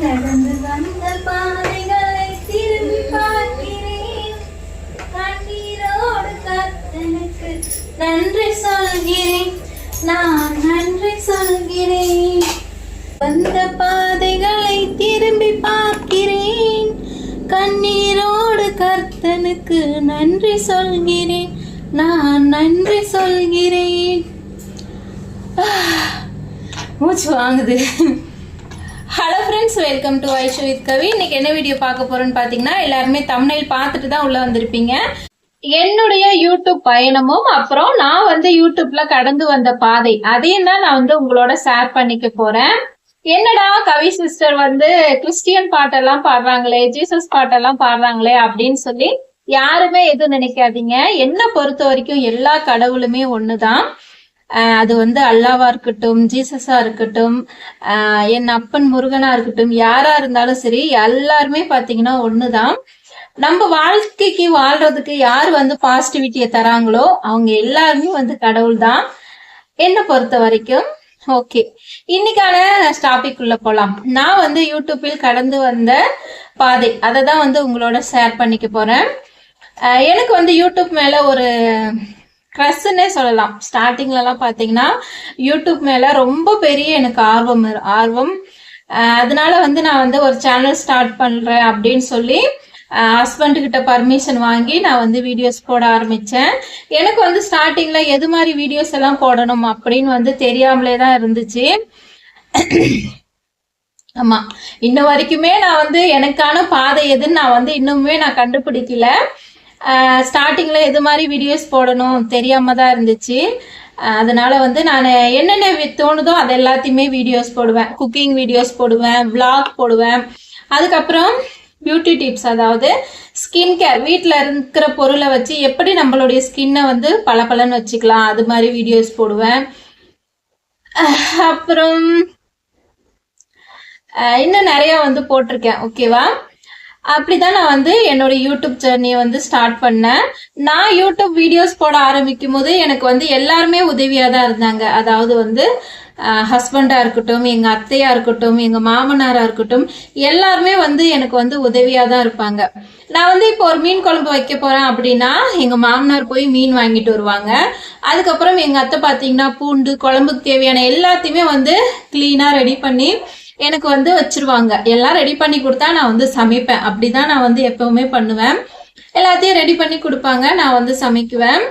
கடந்து வந்த பாதைகளை திரும்பி பார்க்கிறேன் கண்ணீரோடு கர்த்தனுக்கு நன்றி சொல்கிறேன். நான் நன்றி சொல்கிறேன். வந்த பாதைகளை திரும்பி பார்க்கிறேன். கண்ணீரோடு கர்த்தனுக்கு நன்றி சொல்கிறேன். நான் நன்றி சொல்கிறேன். மூச்சு வாங்குது. ஹலோ ஃப்ரெண்ட்ஸ் வெல்கம் டு ஐஷோ வித் கவி இன்னைக்கு என்ன வீடியோ பார்க்க போறோம்னு பார்த்தீங்கன்னா எல்லாருமே தமிழில் பார்த்துட்டு தான் உள்ள வந்திருப்பீங்க. என்னுடைய யூடியூப் பயணமும் அப்புறம் நான் வந்து யூடியூப்ல கடந்து வந்த பாதை அதையும் தான் நான் வந்து உங்களோட ஷேர் பண்ணிக்க போறேன். என்னடா கவி சிஸ்டர் வந்து கிறிஸ்டியன் பாட்டெல்லாம் பாடுறாங்களே ஜீசஸ் பாட்டெல்லாம் பாடுறாங்களே அப்படின்னு சொல்லி யாருமே எதுவும் நினைக்காதீங்க. என்ன பொறுத்த வரைக்கும் எல்லா கடவுளுமே ஒண்ணுதான். அது வந்து அல்லாவா இருக்கட்டும் ஜீசஸா இருக்கட்டும் என் அப்பன் முருகனா இருக்கட்டும் யாரா இருந்தாலும் சரி எல்லாருமே பாத்தீங்கன்னா ஒண்ணுதான். நம்ம வாழ்க்கைக்கு வாழ்றதுக்கு யார் வந்து பாசிட்டிவிட்டியை தராங்களோ அவங்க எல்லாருமே வந்து கடவுள் தான் என்னை பொறுத்த வரைக்கும் ஓகே இன்னைக்கான டாபிக் உள்ள போலாம். நான் வந்து யூடியூப்பில் கடந்து வந்த பாதை அதை தான் வந்து உங்களோட ஷேர் பண்ணிக்க போறேன். எனக்கு வந்து யூடியூப் மேல ஒரு க்ரஸ்ன்னே சொல்லலாம். ஸ்டார்டிங்லலாம் பார்த்தீங்கன்னா யூடியூப் மேலே ரொம்ப பெரிய எனக்கு ஆர்வம் ஆர்வம். அதனால வந்து நான் வந்து ஒரு சேனல் ஸ்டார்ட் பண்ணுறேன் அப்படின்னு சொல்லி ஹஸ்பண்ட் கிட்ட பர்மிஷன் வாங்கி நான் வந்து வீடியோஸ் போட ஆரம்பித்தேன் எனக்கு வந்து ஸ்டார்டிங்கில் எது மாதிரி வீடியோஸ் எல்லாம் போடணும் அப்படின்னு வந்து தெரியாமலே தான் இருந்துச்சு. ஆமாம் இன்ன வரைக்குமே நான் வந்து எனக்கான பாதை எதுன்னு நான் வந்து இன்னுமே நான் கண்டுபிடிக்கல. ஸ்டார்டிங்கில் எது மாதிரி வீடியோஸ் போடணும். தெரியாமல் தான் இருந்துச்சு. அதனால் வந்து நான் என்னென்ன தோணுதோ அது எல்லாத்தையுமே வீடியோஸ் போடுவேன். குக்கிங் வீடியோஸ் போடுவேன் விளாக் போடுவேன். அதுக்கப்புறம் பியூட்டி டிப்ஸ் அதாவது ஸ்கின் கேர் வீட்டில் இருக்கிற பொருளை வச்சு எப்படி நம்மளுடைய ஸ்கின்னை வந்து பளபளன்னு வச்சுக்கலாம். அது மாதிரி வீடியோஸ் போடுவேன். அப்புறம் இன்னும் நிறையா வந்து போட்டிருக்கேன். ஓகேவா அப்படிதான் நான் வந்து என்னோட யூடியூப் ஜேர்னியை வந்து ஸ்டார்ட் பண்ணேன். நான் யூடியூப் வீடியோஸ் போட ஆரம்பிக்கும் போது எனக்கு வந்து எல்லாருமே உதவியாக தான் இருந்தாங்க. அதாவது வந்து ஹஸ்பண்டாக இருக்கட்டும் எங்கள் அத்தையாக இருக்கட்டும் எங்கள் மாமனாராக இருக்கட்டும் எல்லாருமே வந்து எனக்கு வந்து உதவியாக தான் இருப்பாங்க. நான் வந்து இப்போ ஒரு மீன் குழம்பு வைக்க போகிறேன் அப்படின்னா எங்கள் மாமனார் போய் மீன் வாங்கிட்டு வருவாங்க. அதுக்கப்புறம் எங்கள் அத்தை பார்த்தீங்கன்னா பூண்டு குழம்புக்கு தேவையான எல்லாத்தையுமே வந்து க்ளீனாக ரெடி பண்ணி எனக்கு வந்து வச்சிருவாங்க. எல்லாம் ரெடி பண்ணி கொடுத்தா நான் வந்து சமைப்பேன். அப்படிதான் நான் வந்து எப்பவுமே பண்ணுவேன். எல்லாத்தையும் ரெடி பண்ணி கொடுப்பாங்க. நான் வந்து சமைக்குவேன்.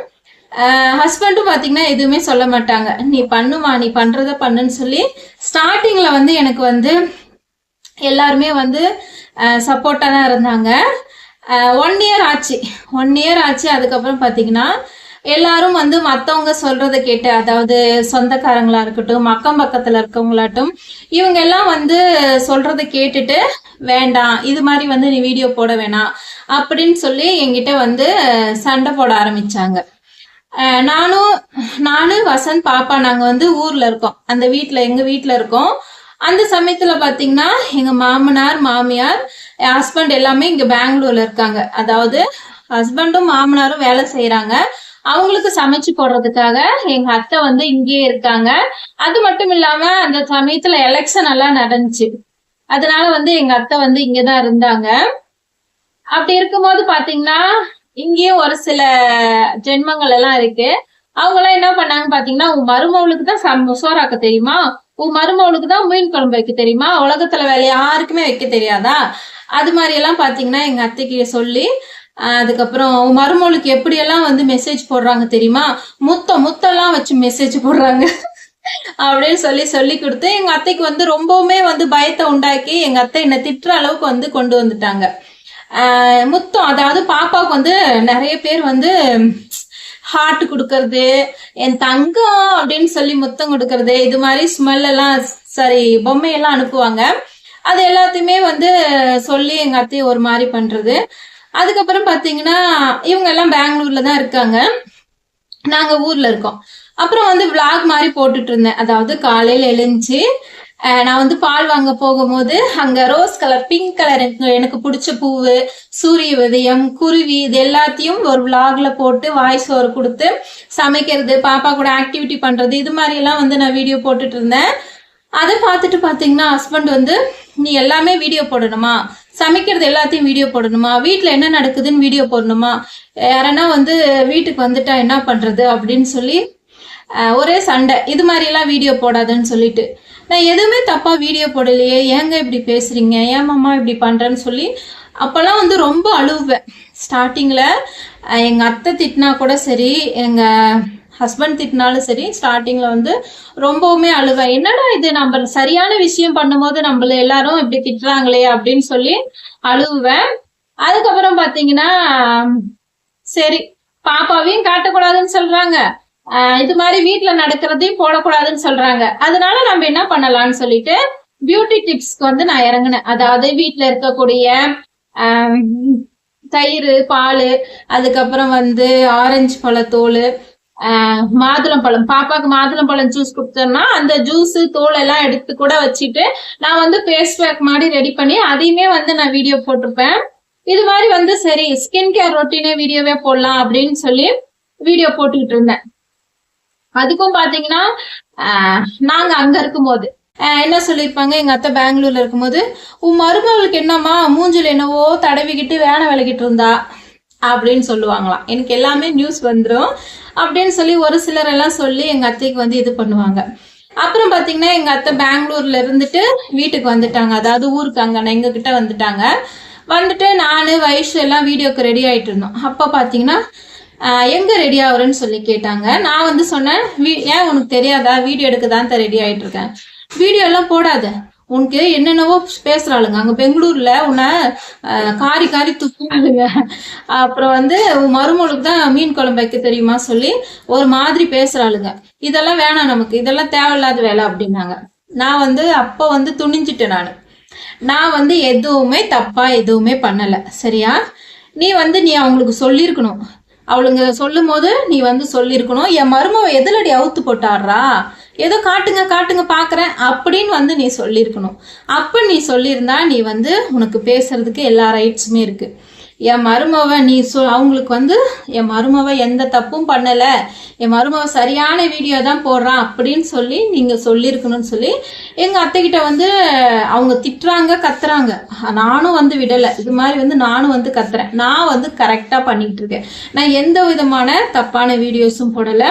ஹஸ்பண்டும் பார்த்தீங்கன்னா எதுவுமே சொல்ல மாட்டாங்க. நீ பண்ணுமா? நீ பண்றத பண்ணுன்னு சொல்லி ஸ்டார்டிங்ல வந்து எனக்கு வந்து எல்லாருமே வந்து சப்போர்ட்டாக தான் இருந்தாங்க. ஒன் இயர் ஆச்சு. ஒன் இயர் ஆச்சு. அதுக்கப்புறம் பார்த்தீங்கன்னா எல்லாரும் வந்து மற்றவங்க சொல்றத கேட்டு அதாவது சொந்தக்காரங்களா இருக்கட்டும் அக்கம் பக்கத்தில் இருக்கவங்களாட்டும் இவங்க எல்லாம் வந்து சொல்றத கேட்டுட்டு வேண்டாம் இது மாதிரி வந்து நீ வீடியோ போட வேணாம் அப்படின்னு சொல்லி என்கிட்ட வந்து சண்டை போட ஆரம்பிச்சாங்க. நானும் நானும் வசந்த் பாப்பா நாங்க வந்து ஊர்ல இருக்கோம். அந்த வீட்டில் எங்க வீட்டில் இருக்கோம். அந்த சமயத்துல பாத்தீங்கன்னா எங்க மாமனார் மாமியார் என் ஹஸ்பண்ட் எல்லாமே இங்க பெங்களூர்ல இருக்காங்க. அதாவது ஹஸ்பண்டும் மாமனாரும் வேலை செய்யறாங்க அவங்களுக்கு சமைச்சு போடுறதுக்காக எங்க அத்தை வந்து இங்கேயே இருக்காங்க. அது மட்டும் இல்லாம அந்த சமயத்துல எலெக்ஷன் எல்லாம் நடந்துச்சு. அதனால வந்து எங்க அத்தை வந்து இங்கதான் இருந்தாங்க. அப்படி இருக்கும்போது பாத்தீங்கன்னா இங்கேயும் ஒரு சில ஜென்மங்கள் எல்லாம் இருக்கு. அவங்க எல்லாம் என்ன பண்ணாங்க பாத்தீங்கன்னா உன் மருமவளுக்கு தான் சம்- சோறாக்க தெரியுமா? உன் மருமவளுக்கு தான் மீன் குழம்பு வைக்க தெரியுமா? உலகத்துல வேலை யாருக்குமே வைக்க தெரியாதா? அது மாதிரி எல்லாம் பாத்தீங்கன்னா எங்க அத்தைக்கு சொல்லி அதுக்கப்புறம் உன் எப்படியெல்லாம் வந்து மெசேஜ் போடுறாங்க தெரியுமா? முத்தம் முத்தம்லாம் வச்சு மெசேஜ் போடுறாங்க. அப்படின்னு சொல்லி சொல்லி கொடுத்து எங்க அத்தைக்கு வந்து ரொம்பவுமே வந்து பயத்தை உண்டாக்கி எங்க அத்தை என்னை திட்டுற அளவுக்கு வந்து கொண்டு வந்துட்டாங்க. முத்தம் அதாவது பாப்பாவுக்கு வந்து நிறைய பேர் வந்து ஹார்ட் கொடுக்கறது என் தங்கம் அப்படின்னு சொல்லி முத்தம் கொடுக்கறது இது மாதிரி ஸ்மெல் எல்லாம் சாரி பொம்மையெல்லாம் அனுப்புவாங்க. அது எல்லாத்தையுமே வந்து சொல்லி எங்க அத்தையை ஒரு மாதிரி பண்றது. அதுக்கப்புறம் பார்த்தீங்கன்னா இவங்க எல்லாம் பெங்களூர்ல தான் இருக்காங்க. நாங்கள் ஊரில் இருக்கோம். அப்புறம் வந்து விளாக் மாதிரி போட்டுட்டு இருந்தேன் அதாவது காலையில் எழுந்துச்சு நான் வந்து பால் வாங்க போகும்போது அங்கே ரோஸ் கலர் பிங்க் கலர் எனக்கு எனக்கு பிடிச்ச பூவு சூரிய உதயம் குருவி இது எல்லாத்தையும் ஒரு vlogல போட்டு வாய்ஸ் ஓவர் கொடுத்து சமைக்கிறது பாப்பா கூட ஆக்டிவிட்டி பண்ணுறது இது மாதிரிலாம் வந்து நான் வீடியோ போட்டுட்டு இருந்தேன் அதை பார்த்துட்டு பார்த்தீங்கன்னா ஹஸ்பண்ட் வந்து நீ எல்லாமே வீடியோ போடணுமா? சமைக்கிறது எல்லாத்தையும் வீடியோ போடணுமா? வீட்டில் என்ன நடக்குதுன்னு வீடியோ போடணுமா? யாரனா வந்து வீட்டுக்கு வந்துட்டா என்ன பண்ணுறது அப்படின்னு சொல்லி ஒரே சண்டை. இது மாதிரிலாம் வீடியோ போடாதுன்னு சொல்லிட்டு. நான் எதுவுமே தப்பாக வீடியோ போடலையே. ஏங்க இப்படி பேசுகிறீங்க ஏன் மாமா இப்படி பண்ணுறேன்னு சொல்லி அப்போல்லாம் வந்து ரொம்ப அழுவேன். ஸ்டார்டிங்கில் எங்கள் அத்தை திட்டினா கூட சரி எங்கள் ஹஸ்பண்ட் திட்டினாலும் சரி ஸ்டார்டிங்கில் வந்து ரொம்பவுமே அழுவேன். என்னடா இது? நம்ம சரியான விஷயம் பண்ணும்போது நம்மள எல்லாரும் இப்படி திட்டுறாங்களே அப்படின்னு சொல்லி அழுவேன். அதுக்கப்புறம் பார்த்தீங்கன்னா சரி பாப்பாவையும் காட்டக்கூடாதுன்னு சொல்றாங்க. இது மாதிரி வீட்டில் நடக்கிறதையும் போடக்கூடாதுன்னு சொல்றாங்க. அதனால நம்ம என்ன பண்ணலாம்னு சொல்லிட்டு பியூட்டி டிப்ஸ்க்கு வந்து நான் இறங்கினேன். அதாவது வீட்டில் இருக்கக்கூடிய தயிர் பால் அதுக்கப்புறம் வந்து ஆரஞ்சு பழத்தோல் மாதுளம்பழம் பாப்பாக்கு மாதுளம்பழம் ஜூஸ் கொடுத்தோம்னா அந்த ஜூஸ் தோல் எல்லாம் எடுத்து கூட வச்சுட்டு நான் வந்து ஃபேஸ் பேக் மாதிரி ரெடி பண்ணி அதையுமே வந்து நான் வீடியோ போட்டிருப்பேன். இது மாதிரி வந்து சரி ஸ்கின் கேர் ரொட்டீனே வீடியோவே போடலாம் அப்படின்னு சொல்லி வீடியோ போட்டுக்கிட்டு இருந்தேன். அதுக்கும் பாத்தீங்கன்னா நாங்க அங்க இருக்கும்போது ஆஹ், என்ன சொல்லியிருப்பாங்க? எங்க அத்தை பெங்களூர்ல இருக்கும்போது உன் மருமகளுக்கு என்னம்மா மூஞ்சில் என்னவோ தடவிக்கிட்டு வேலை விளக்கிட்டு இருந்தா? அப்படின்னு சொல்லுவாங்களாம். எனக்கு எல்லாமே நியூஸ் வந்துடும் அப்படின்னு சொல்லி ஒரு சிலர் எல்லாம் சொல்லி எங்கள் அத்தைக்கு வந்து இது பண்ணுவாங்க. அப்புறம் பார்த்தீங்கன்னா எங்கள் அத்தை பெங்களூர்ல இருந்துட்டு வீட்டுக்கு வந்துட்டாங்க. அதாவது ஊருக்கு அங்கே எங்ககிட்ட வந்துட்டாங்க. வந்துட்டு நான் வயசு எல்லாம் வீடியோக்கு ரெடி ஆகிட்டு இருந்தோம். அப்போ பார்த்தீங்கன்னா எங்கே ரெடி ஆகுறேன்னு சொல்லி கேட்டாங்க. நான் வந்து சொன்னேன் "வீ- ஏன் உனக்கு தெரியாதா? வீடியோ எடுக்க தான் ரெடி ஆகிட்டு இருக்கேன். வீடியோ எல்லாம் போடாத. உனக்கு என்னென்னவோ பேசுறாளுங்க. அங்க பெங்களூர்ல உன்னை காரி காரி துப்புறாளுங்க. அப்புறம் வந்து மருமகளுக்கு தான் மீன் குழம்பு வைக்க தெரியுமா சொல்லி ஒரு மாதிரி பேசுறாளுங்க. இதெல்லாம் வேணாம் நமக்கு. இதெல்லாம் தேவையில்லாத வேலை அப்படின்னாங்க. நான் வந்து அப்போ வந்து துணிஞ்சிட்டேன் நான். நான் வந்து எதுவுமே தப்பா எதுவுமே பண்ணல. சரியா? நீ வந்து நீ அவங்களுக்கு சொல்லியிருக்கணும். அவளுங்க சொல்லும் போது நீ வந்து சொல்லியிருக்கணும். என் மருமவ எதிலடி அவுத்து போட்டாடுறா ஏதோ காட்டுங்க காட்டுங்க பார்க்குறேன் அப்படின்னு வந்து நீ சொல்லியிருக்கணும். அப்போ நீ சொல்லியிருந்தா நீ வந்து உனக்கு பேசுகிறதுக்கு எல்லா ரைட்ஸுமே இருக்குது என் மருமவ நீ சொ அவங்களுக்கு வந்து என் மருமவ எந்த தப்பும் பண்ணலை. என் மருமவ சரியான வீடியோ தான் போடுறான் அப்படின்னு சொல்லி நீங்கள் சொல்லியிருக்கணும்னு சொல்லி எங்கள் அத்தைக்கிட்ட வந்து அவங்க திட்டுறாங்க கத்துறாங்க. நானும் வந்து விடலை. இது மாதிரி வந்து நானும் வந்து கத்துறேன். நான் வந்து கரெக்டாக பண்ணிக்கிட்டு இருக்கேன். நான் எந்த விதமான தப்பான வீடியோஸும் போடலை.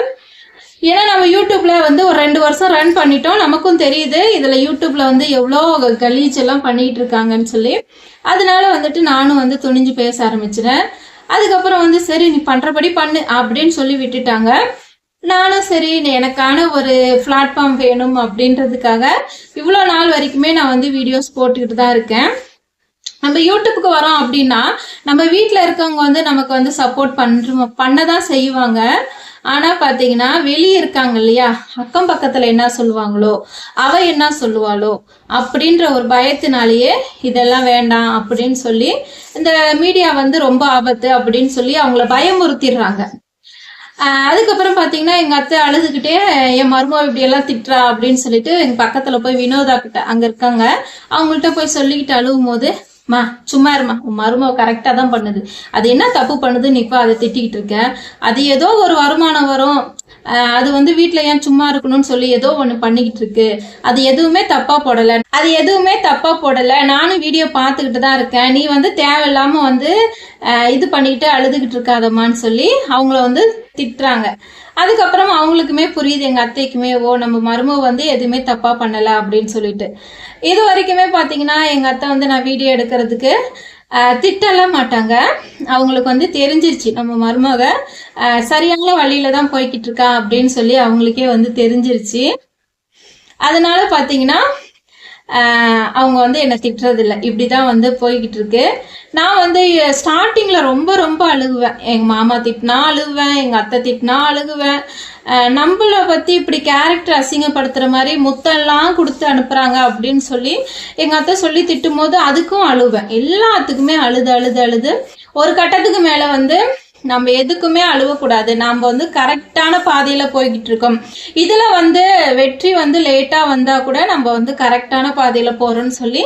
ஏன்னா நம்ம யூடியூப்ல வந்து ஒரு ரெண்டு வருஷம் ரன் பண்ணிட்டோம். நமக்கும் தெரியுது இதுல யூடியூப்ல வந்து எவ்வளோ கலீஜ் எல்லாம் பண்ணிட்டு இருக்காங்கன்னு சொல்லி. அதனால வந்துட்டு நானும் வந்து துணிஞ்சு பேச ஆரம்பிச்சிட்டேன். அதுக்கப்புறம் வந்து சரி நீ பண்றபடி பண்ணு அப்படின்னு சொல்லி விட்டுட்டாங்க. நானும் சரி எனக்கான ஒரு பிளாட்ஃபார்ம் வேணும் அப்படின்றதுக்காக இவ்வளோ நாள் வரைக்குமே நான் வந்து வீடியோஸ் போட்டுக்கிட்டு தான் இருக்கேன். நம்ம யூடியூப்புக்கு வரோம் அப்படின்னா நம்ம வீட்டில் இருக்கவங்க வந்து நமக்கு வந்து சப்போர்ட் பண்ணுற பண்ண தான் செய்வாங்க. ஆனால் பார்த்தீங்கன்னா வெளியே இருக்காங்க இல்லையா? அக்கம் பக்கத்தில் என்ன சொல்லுவாங்களோ அவ என்ன சொல்லுவாளோ அப்படின்ற ஒரு பயத்தினாலேயே இதெல்லாம் வேண்டாம் அப்படின்னு சொல்லி இந்த மீடியா வந்து ரொம்ப ஆபத்து அப்படின்னு சொல்லி அவங்கள பயமுறுத்திடுறாங்க. அதுக்கப்புறம் பார்த்தீங்கன்னா எங்கள் அத்தை அழுதுகிட்டே என் மருமக இப்படி எல்லாம் திட்டுறா அப்படின்னு சொல்லிட்டு எங்கள் பக்கத்தில் போய் வினோதா கிட்ட அங்கே இருக்காங்க. அவங்கள்ட்ட போய் சொல்லிக்கிட்டு அழுவும் போது மா சும்மா இருமா. உன் மருமக கரெக்டாக தான் பண்ணுது. அது என்ன தப்பு பண்ணுது இப்போ அதை திட்டிக்கிட்டு இருக்க? அது ஏதோ ஒரு வருமானம் வரும். அது வந்து வீட்டில் ஏன் சும்மா இருக்கணும்னு சொல்லி ஏதோ ஒன்று பண்ணிக்கிட்டு இருக்கு அது எதுவுமே தப்பாக போடலை. அது எதுவுமே தப்பாக போடலை. நானும் வீடியோ பார்த்துக்கிட்டு தான் இருக்கேன். நீ வந்து தேவையில்லாமல் வந்து இது பண்ணிக்கிட்டு அழுதுகிட்டு இருக்காதம்மான்னு சொல்லி அவங்கள வந்து திட்டுறாங்க. அதுக்கப்புறம் அவங்களுக்குமே புரியுது எங்கள் அத்தைக்குமே ஓ நம்ம மருமக வந்து எதுவுமே தப்பாக பண்ணலை அப்படின்னு சொல்லிட்டு. இது வரைக்குமே பார்த்தீங்கன்னா எங்க அத்தை வந்து நான் வீடியோ எடுக்கிறதுக்கு திட்டலாம் மாட்டாங்க. அவங்களுக்கு வந்து தெரிஞ்சிருச்சு. நம்ம மருமக ஆஹ், சரியான வழியில தான் போய்கிட்டு இருக்கா அப்படின்னு சொல்லி அவங்களுக்கே வந்து தெரிஞ்சிருச்சு. அதனால பார்த்தீங்கன்னா அவங்க வந்து என்னை திட்டுறதில்ல. இப்படி தான் வந்து போய்கிட்டு இருக்கு நான் வந்து ஸ்டார்டிங்கில் ரொம்ப ரொம்ப அழுகுவேன். எங்கள் மாமா திட்டினா அழுகுவேன் எங்கள் அத்தை திட்டினா அழுகுவேன். நம்மளை பற்றி இப்படி கேரக்டர் அசிங்கப்படுத்துகிற மாதிரி முத்தெல்லாம் கொடுத்து அனுப்புகிறாங்க அப்படின்னு சொல்லி எங்கள் அத்தை சொல்லி திட்டும் போது அதுக்கும் அழுவேன். எல்லாத்துக்குமே அழுது அழுது அழுது. ஒரு கட்டத்துக்கு மேலே வந்து நம்ம எதுக்குமே அழுவக்கூடாது. நாம் வந்து கரெக்டான பாதையில் போய்கிட்டு இருக்கோம் இதில் வந்து வெற்றி வந்து லேட்டாக வந்தால் கூட நம்ம வந்து கரெக்டான பாதையில் போகிறோம்னு சொல்லி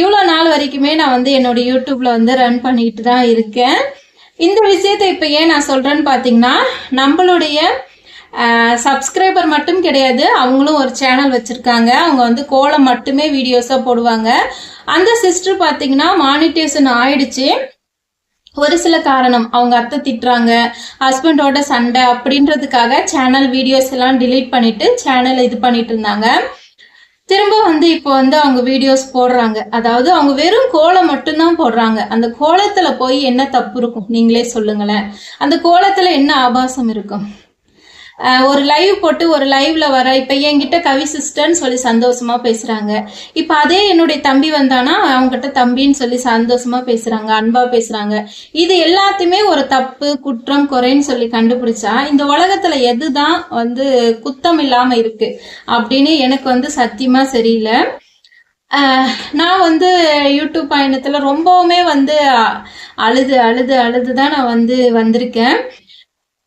இவ்வளோ நாள் வரைக்குமே நான் வந்து என்னோட யூடியூப்பில் வந்து ரன் பண்ணிட்டு தான் இருக்கேன். இந்த விஷயத்தை இப்போ ஏன் நான் சொல்கிறேன்னு பார்த்தீங்கன்னா நம்மளுடைய சப்ஸ்கிரைபர் மட்டும் கிடையாது அவங்களும் ஒரு சேனல் வச்சுருக்காங்க. அவங்க வந்து கோலம் மட்டுமே வீடியோஸாக போடுவாங்க. அந்த சிஸ்டர் பார்த்தீங்கன்னா மானிட்டேஷன் ஆயிடுச்சு. ஒரு சில காரணம். அவங்க அத்தை திட்டுறாங்க. ஹஸ்பண்டோட சண்டை அப்படின்றதுக்காக சேனல் வீடியோஸ் எல்லாம் டிலீட் பண்ணிட்டு சேனல் இது பண்ணிட்டு இருந்தாங்க. திரும்ப வந்து இப்போ வந்து அவங்க வீடியோஸ் போடுறாங்க. அதாவது அவங்க வெறும் கோலம் மட்டும்தான் போடுறாங்க. அந்த கோலத்துல போய் என்ன தப்பு இருக்கும்? நீங்களே சொல்லுங்களேன். அந்த கோலத்துல என்ன ஆபாசம் இருக்கும்? ஒரு லைவ் போட்டு ஒரு லைவ்ல வர இப்ப என்கிட்ட கவி சிஸ்டர்ன்னு சொல்லி சந்தோஷமா பேசுறாங்க. இப்ப அதே என்னுடைய தம்பி வந்தானா அவங்ககிட்ட தம்பின்னு சொல்லி சந்தோஷமா பேசுறாங்க அன்பா பேசுறாங்க. இது எல்லாத்தையுமே ஒரு தப்பு குற்றம் குறைன்னு சொல்லி கண்டுபிடிச்சா இந்த உலகத்துல எதுதான் வந்து குத்தம் இல்லாம இருக்கு அப்படின்னு எனக்கு வந்து சத்தியமா சரியில்லை நான் வந்து யூடியூப் பயணத்துல ரொம்பவுமே வந்து அழுது அழுது அழுது தான் நான் வந்து வந்திருக்கேன்.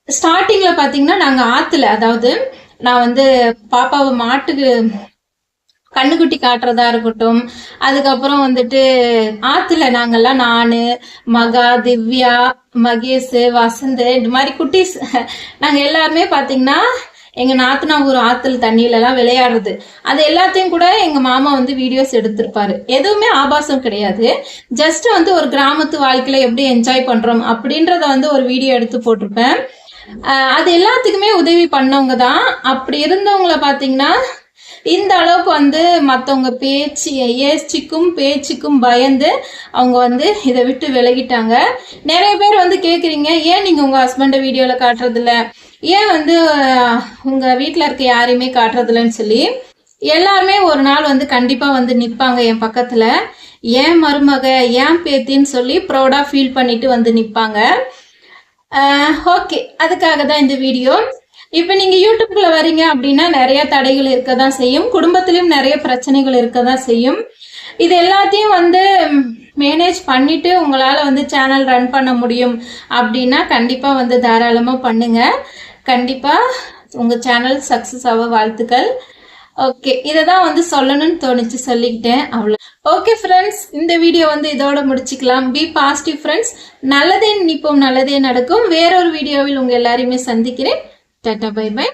ஸ்டார்டிங்கில் பார்த்தீங்கன்னா நாங்கள் ஆற்றுல அதாவது நான் வந்து பாப்பாவை மாட்டுக்கு கண்ணுக்குட்டி காட்டுறதா இருக்கட்டும் அதுக்கப்புறம் வந்துட்டு ஆத்துல நாங்கெல்லாம் நானு மகா திவ்யா மகேஷ் வசந்த் இந்த மாதிரி குட்டிஸ் நாங்க எல்லாருமே பாத்தீங்கன்னா எங்க நாத்தனா ஊர் ஆத்துல தண்ணியில எல்லாம் விளையாடுறது. அது எல்லாத்தையும் கூட எங்க மாமா வந்து வீடியோஸ் எடுத்திருப்பாரு. எதுவுமே ஆபாசம் கிடையாது. ஜஸ்ட் வந்து ஒரு கிராமத்து வாழ்க்கையில எப்படி என்ஜாய் பண்றோம் அப்படின்றத வந்து ஒரு வீடியோ எடுத்து போட்டிருப்பேன். அது எல்லாத்துக்குமே உதவி பண்ணவங்க தான் அப்படி இருந்தவங்கள பார்த்தீங்கன்னா இந்த அளவுக்கு வந்து மற்றவங்க பேச்சு ஏச்சிக்கும் பேச்சுக்கும் பயந்து அவங்க வந்து இதை விட்டு விலகிட்டாங்க. நிறைய பேர் வந்து கேட்குறீங்க ஏன் நீங்கள் உங்கள் ஹஸ்பண்டை வீடியோவில் காட்டுறதில்ல? ஏன் வந்து உங்கள் வீட்டில் இருக்க யாரையுமே காட்டுறதில்லன்னு சொல்லி? எல்லாருமே ஒரு நாள் வந்து கண்டிப்பாக வந்து நிற்பாங்க என் பக்கத்தில். ஏன் மருமக? ஏன் பேத்தின்னு சொல்லி ப்ரௌடாக ஃபீல் பண்ணிட்டு வந்து நிற்பாங்க ஓகே அதுக்காக தான் இந்த வீடியோ இப்போ நீங்கள் யூடியூப்பில் வரீங்க அப்படின்னா நிறைய தடைகள் இருக்க தான் செய்யும். குடும்பத்திலையும் நிறைய பிரச்சனைகள் இருக்க தான் செய்யும். இது எல்லாத்தையும் வந்து மேனேஜ் பண்ணிட்டு உங்களால் வந்து சேனல் ரன் பண்ண முடியும் அப்படின்னா கண்டிப்பாக வந்து தாராளமாக பண்ணுங்கள் கண்டிப்பாக உங்கள் சேனல் சக்ஸஸ் ஆக வாழ்த்துக்கள். ஓகே இதை தான் வந்து சொல்லணும்னு தோணுச்சு சொல்லிக்கிட்டேன் அவ்வளோ ஓகே ஃப்ரெண்ட்ஸ் இந்த வீடியோ வந்து இதோட முடிச்சுக்கலாம். பி பாசிட்டிவ் ஃப்ரெண்ட்ஸ் நல்லதே நிற்போம் நல்லதே நடக்கும். வேறொரு வீடியோவில் உங்கள் எல்லாரையுமே சந்திக்கிறேன். Tata bye by